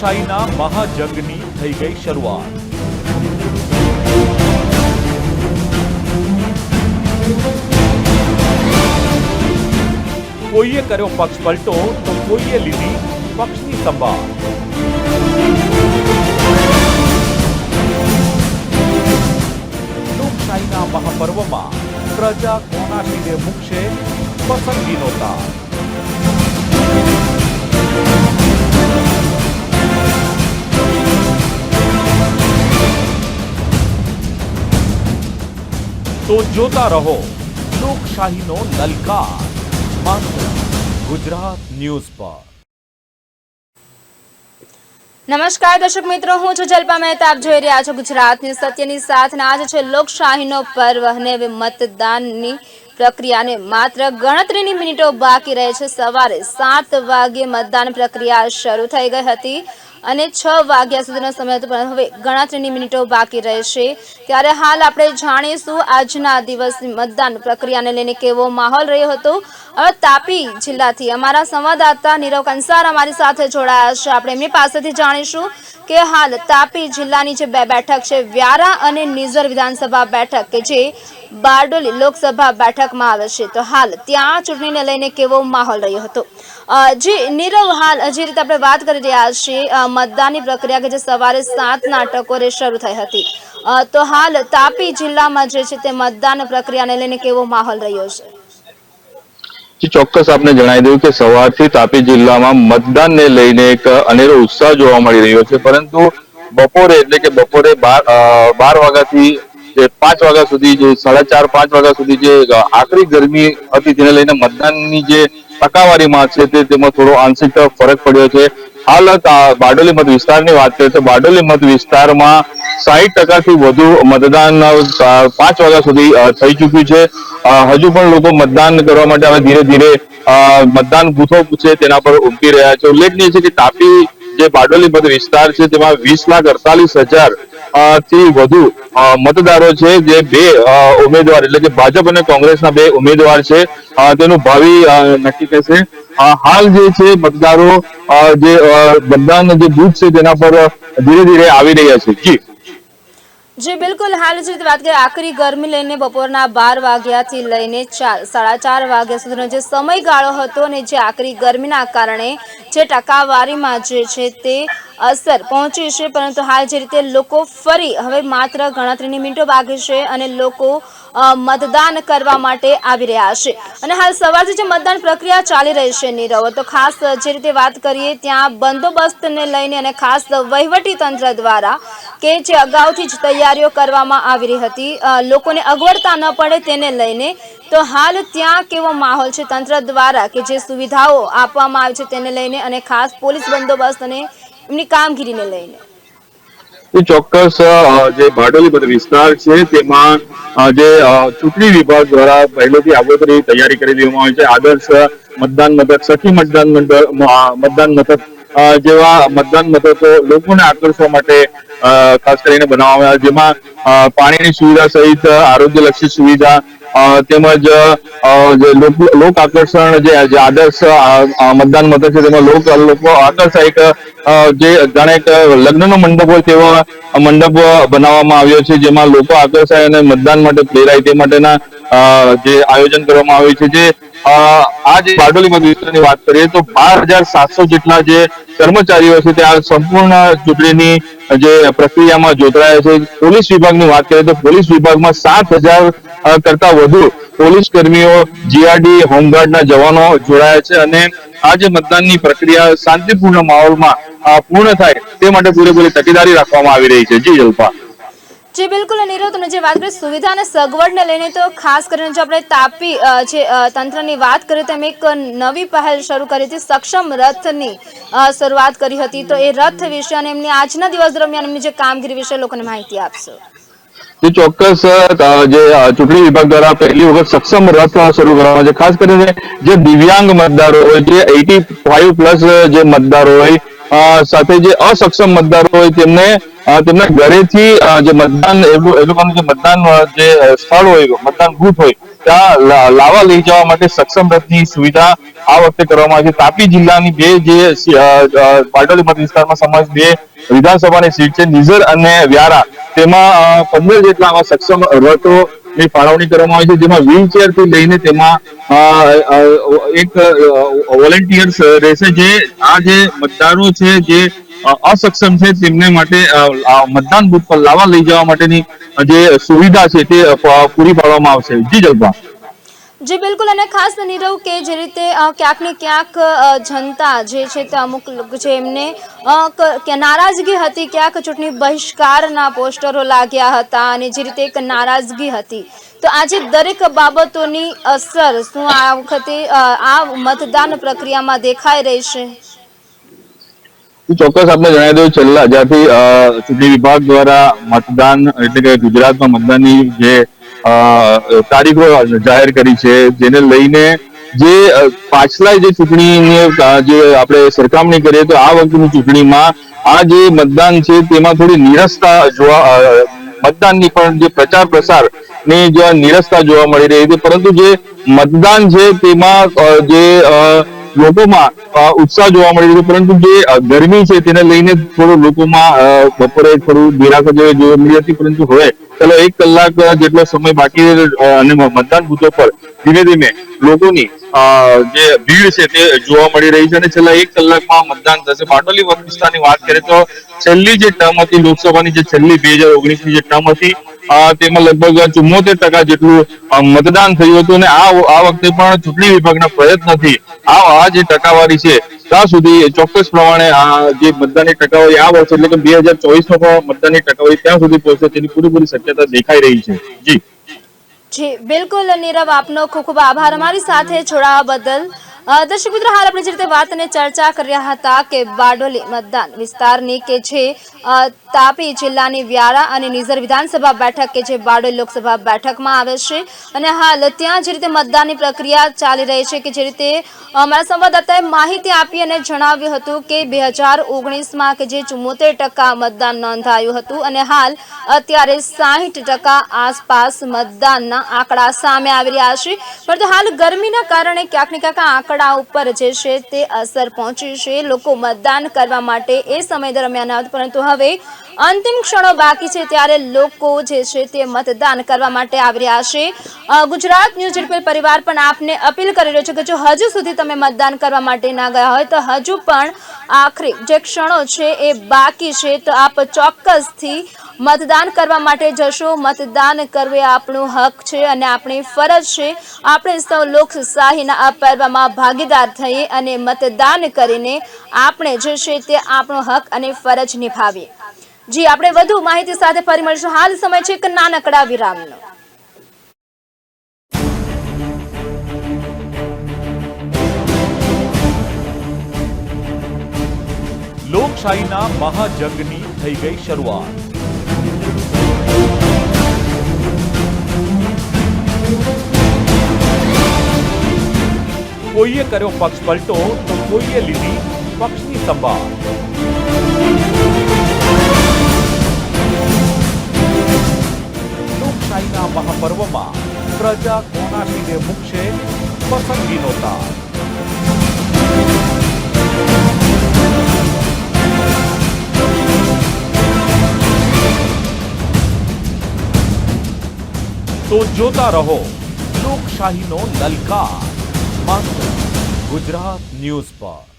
લોકશાહીના મહાજંગની થઈ ગઈ શરૂઆત. કોઈએ કર્યો પક્ષ પલટો, તો કોઈએ લીધી પક્ષની સંભાળ. લોકશાહીના મહાપર્વમાં પ્રજા કોના શિરે મૂકશે પસંદગીનો તાર? તો જોતા રહો લોકશાહીનો લલકાર. માત્ર ગુજરાત ન્યૂઝ પર. નમસ્કાર દર્શક મિત્રો, હું છું જલ્પા મહેતા. આપ જોઈ રહ્યા છો ગુજરાતની સત્યની સાથે આજ છે લોકશાહીનો પર્વ. અને મતદાનની પ્રક્રિયાને માત્ર ગણતરીની મિનિટો બાકી રહે છે. સવારે સાત વાગે મતદાન પ્રક્રિયા શરૂ થઈ ગઈ હતી અને છ વાગ્યા સુધીનો સમય હતો પરંતુ હવે ગણતરીની મિનિટો બાકી રહેશે ત્યારે હાલ આપણે જાણીશું આજના દિવસની મતદાન પ્રક્રિયાને લઈને કેવો માહોલ રહ્યો હતો. હવે તાપી જિલ્લાથી અમારા સંવાદદાતા નીરવ કંસાર અમારી સાથે જોડાયા છે. આપણે એમની પાસેથી જાણીશું કે હાલ તાપી જિલ્લાની જે બે બેઠક છે, વ્યારા અને નિઝર વિધાનસભા બેઠક કે જે બારડોલી લોકસભા બેઠકમાં આવે છે. તો હાલ ત્યાં ચૂંટણીને લઈને કેવો માહોલ રહ્યો હતો? જે નીરવ હાલ જે રીતે આપણે વાત કરી રહ્યા છીએ મતદાનની પ્રક્રિયા કે જે સવારે સાત નાટકોરે શરૂ થઈ હતી. તો હાલ તાપી જિલ્લામાં જે છે તે મતદાન પ્રક્રિયાને લઈને કેવો માહોલ રહ્યો છે? ચોક્કસ આપને જણાવી દઉં કે સવારથી તાપી જિલ્લામાં મતદાનને લઈને એક અનેરો ઉત્સાહ જોવા મળી રહ્યો છે. પરંતુ બપોરે એટલે કે બપોરે બાર બાર વાગ્યાથી જે પાંચ વાગ્યા સુધી જે, સાડા ચાર, પાંચ વાગ્યા સુધી જે આકરી ગરમી હતી તેને લઈને મતદાનની જે ટકાવારીમાં છે તે તેમાં થોડો આંશિક ફરક પડ્યો છે. હાલ બારડોલી મત વિસ્તારની વાત કરીએ તો બારડોલી મત વિસ્તારમાં સાહીઠ ટકાથી વધુ મતદાન પાંચ વાગ્યા સુધી થઈ ચૂક્યું છે. હજુ પણ લોકો મતદાન કરવા માટે હવે ધીરે ધીરે મતદાન બૂથો છે તેના પર ઉમટી રહ્યા છે. ઉલ્લેખનીય છે કે તાપી જે બારડોલી મત વિસ્તાર છે તેમાં વીસ લાખ અડતાલીસ હજાર થી વધુ મતદારો છે જે બે ઉમેદવાર એટલે કે ભાજપ અને કોંગ્રેસના બે ઉમેદવાર છે. તેનું ભાવિ નક્કી થશે. હાલ જે છે મતદારો જે મતદાન જે બૂથ છે તેના પર ધીરે ધીરે આવી રહ્યા છે. જી. જે, બિલકુલ. હાલ જે વાત કરીએ, આખરી ગરમી લઈને બપોરના બાર વાગ્યાથી લઈને સાડા ચાર વાગ્યા સુધીનો જે સમયગાળો હતો અને જે આખરી ગરમીના કારણે જે ટકાવારીમાં જે છે તે અસર પહોંચી છે, પરંતુ હાલ જે રીતે લોકો ફરી, હવે માત્ર ગણતરીની મિનિટો બાકી છે અને લોકો મતદાન કરવા માટે આવી રહ્યા છે. અને હાલ સવારથી જે મતદાન પ્રક્રિયા ચાલી રહી છે નીરવ, તો ખાસ જે રીતે વાત કરીએ, ત્યાં બંદોબસ્તને લઈને અને ખાસ વહીવટી તંત્ર દ્વારા કે જે અગાઉથી જ તૈયારીઓ કરવામાં આવી રહી હતી લોકોને અગવડતા ન પડે તેને લઈને, તો હાલ ત્યાં કેવો માહોલ છે? તંત્ર દ્વારા કે જે સુવિધાઓ આપવામાં આવે છે તેને લઈને અને ખાસ પોલીસ બંદોબસ્ત અને એમની કામગીરીને લઈને. ચોક્કસ જે બારડોલી બધો વિસ્તાર છે, તેમાં જે ચૂંટણી વિભાગ દ્વારા પહેલેથી આગોતરી તૈયારી કરી દેવામાં આવી છે. આદર્શ મતદાન મથક, સખી મતદાન મંડળ મતદાન મથક જેવા મતદાન મથકો લોકોને આકર્ષવા માટે ખાસ કરીને બનાવવામાં આવ્યા, જેમાં પાણીની સુવિધા સહિત આરોગ્યલક્ષી સુવિધા તેમજ લોક- આકર્ષણ જે આદર્શ મતદાન મથક છે, તેમાં લોક, લોકો આકર્ષાય એક જે જાણે એક લગ્નનો મંડપ હોય તેવો મંડપ બનાવવામાં આવ્યો છે, જેમાં લોકો આકર્ષાય અને મતદાન માટે પ્રેરાય તે માટેના જે આયોજન કરવામાં આવ્યું છે, જે આ જે બારડોલી મત વાત કરીએ તો બાર હજાર સાતસો જેટલા જે કર્મચારીઓ છે, તે આ સંપૂર્ણ ચૂંટણીની જે પ્રક્રિયામાં જોતરાયા છે. પોલીસ વિભાગની વાત કરીએ તો પોલીસ વિભાગમાં સાત હજાર કરતા વધુ પોલીસ કર્મીઓ જીઆરડી હોમગાર્ડના જવાનો જોડાયા છે અને આ મતદાનની પ્રક્રિયા શાંતિપૂર્ણ માહોલમાં પૂર્ણ થાય તે માટે પૂરેપૂરી તકેદારી રાખવામાં આવી રહી છે. જી જલ્પા. જે, બિલકુલ નીરવ, તમે જે વાત કરી, સુવિધા અને સગવડને લઈને તો ખાસ કરીને જો આપણે તાપી જે તંત્રની વાત કરીએ તો એક નવી પહેલ શરૂ કરી હતી. સક્ષમ રથની શરૂઆત કરી હતી. તો એ રથ વિશે અને એમની આજના દિવસ દરમિયાન એમની જે કામગીરી વિશે લોકોને માહિતી આપશો. જે ચોક્કસ જે ચૂંટણી વિભાગ દ્વારા પહેલી વખત સક્ષમ રથ શરૂ કરવામાં છે. ખાસ કરીને જે દિવ્યાંગ મતદારો હોય, જે એટી ફાઈવ પ્લસ જે મતદારો હોય સાથે જે અસક્ષમ મતદારો હોય, તેમને તેમના ઘરેથી જે મતદાન, એ લોકોનું જે મતદાન જે સ્થળ હોય, મતદાન બુથ હોય, ત્યાં લાવા લઈ જવા માટે સક્ષમ રથની સુવિધા આ વખતે કરવામાં આવી છે. તાપી જિલ્લાની બે જે પાટોલી મત વિસ્તારમાં સમાજ બે વિધાનસભાની સીટ છે. નિઝર અને વ્યારા. તેમાં પંદર જેટલા આવા સક્ષમ રથો ની ફાળવણી કરવામાં આવી છે, જેમાં વ્હીલચેરથી લઈને તેમાં એક વોલેન્ટિયર્સ રહેશે જે, આ જે મતદારો છે, જે અસક્ષમ છે, તેમને માટે મતદાન બુથ પર લાવવા લઈ જવા માટેની જે સુવિધા છે તે પૂરી પાડવામાં આવશે. જી, જલપા. જી, બિલકુલ. અને ખાસ નીરવ કે જે રીતે ક્યાંક ને ક્યાંક જનતા જે છે તે અમુક લોકો એમને નારાજગી હતી. ક્યાંક ચૂંટણી બહિષ્કારના પોસ્ટરો લાગ્યા હતા અને જે રીતે એક નારાજગી હતી. તો આજે દરેક બાબતોની અસર શું આ વખતે આ મતદાન પ્રક્રિયામાં દેખાઈ રહી છે? ચોક્કસ આપણે જણાવી દઉં, છેલ્લા જ્યાંથી ચૂંટણી વિભાગ દ્વારા મતદાન, એટલે કે ગુજરાતમાં મતદાનની જે તારીખો જાહેર કરી છે, જેને લઈને જે પાછલા જે ચૂંટણીની જે આપણે સરખામણી કરીએ તો આ વખતની ચૂંટણીમાં આ જે મતદાન છે તેમાં થોડી નિરસતા જોવા મતદાનની પણ જે પ્રચાર પ્રસારની જે નિરસતા જોવા મળી રહી છે, પરંતુ જે મતદાન છે તેમાં જે લોકોમાં ઉત્સાહ જોવા મળી રહ્યો પરંતુ જે ગરમી છે તેને લઈને થોડું લોકોમાં બપોરે થોડું નિરાશા જોવા મળી હતી, પરંતુ હવે ચાલો એક કલાક જેટલો સમય બાકી અને મતદાન બુથો પર ધીમે ધીમે લોકોની જે ભીડ છે તે જોવા મળી રહી છે અને છેલ્લા એક કલાકમાં મતદાન થશે. બારડોલી વિસ્તારની વાત કરીએ તો છેલ્લી જે ટર્મ હતી, લોકસભાની જે છેલ્લી બે હજાર ઓગણીસની જે ટર્મ હતી તેમાં લગભગ ચુમ્મોતેર ટકા જેટલું મતદાન થયું હતું અને આ આ વખતે પણ ચૂંટણી વિભાગના પ્રયત્નથી આ આ જે ટકાવારી છે, ત્યાં સુધી ચોક્કસ પ્રમાણે આ જે મતદાનની ટકાવારી આ વર્ષે એટલે કે બે હજાર ચોવીસમાં પણ મતદાનની ટકાવારી ત્યાં સુધી પહોંચે તેની પૂરેપૂરી શક્યતા દેખાઈ રહી છે. જી. જી, બિલકુલ નીરવ, આપનો ખૂબ ખૂબ આભાર. અમારી સાથે જોડાવા બદલ દર્શક મિત્રો, હાલ આપણે જે રીતે વાત અને ચર્ચા કર્યા હતા કે બારડોલી મતદાન વિસ્તારની કે જે તાપી જિલ્લાની વ્યારા અને નિઝર વિધાનસભા બેઠક કે જે બારડોલી લોકસભા બેઠકમાં આવે છે અને હાલ ત્યાં જે રીતે મતદાનની પ્રક્રિયા ચાલી રહી છે કે જે રીતે અમારા સંવાદદાતાએ માહિતી આપી અને જણાવ્યું હતું કે બે હજાર ઓગણીસમાં કે જે ચુમ્મોતેર ટકા મતદાન નોંધાયું હતું અને હાલ અત્યારે સાહીઠ ટકા આસપાસ મતદાનના આંકડા સામે આવી રહ્યા છે. પરંતુ હાલ ગરમીના કારણે ક્યાંક ને ક્યાંક આંકડા ઉપર જે છે તે અસર પહોંચી છે. લોકો મતદાન કરવા માટે એ સમય દરમિયાન આવતા પરંતુ હવે અંતિમ ક્ષણો બાકી છે ત્યારે લોકો જે છે તે મતદાન કરવા માટે આવી રહ્યા છે. ગુજરાત ન્યૂઝ રિપેલ પરિવાર પણ આપને અપીલ કરી રહ્યો છે કે જો હજુ સુધી તમે મતદાન કરવા માટે ના ગયા હોય તો હજુ પણ આખરી જે ક્ષણો છે એ બાકી છે તો આપ ચોક્કસથી મતદાન કરવા માટે જશો. મતદાન કરવું એ આપણું હક છે અને આપણી ફરજ છે. આપણે સૌ લોકશાહીના આ પર્વમાં ભાગીદાર થઈએ અને મતદાન કરીને આપણે જે છે તે આપણો હક અને ફરજ નિભાવીએ. જી, આપણે વધુ માહિતી સાથે ફરી મળીશું. હાલ સમય છે એક નાનકડા વિરામનો. લોકશાહીના મહાજગની થઈ ગઈ શરૂઆત. કોઈએ કર્યો પક્ષ પલટો, તો કોઈએ લીધી પક્ષની સંભાળ. લોકશાહીના મહાપર્વમાં પ્રજા કોના શિરે મૂકશે પસંદગીનો તાર તો જોતા રહો લોકશાહીનો લલકાર. માત્ર ગુજરાત ન્યૂઝ પર.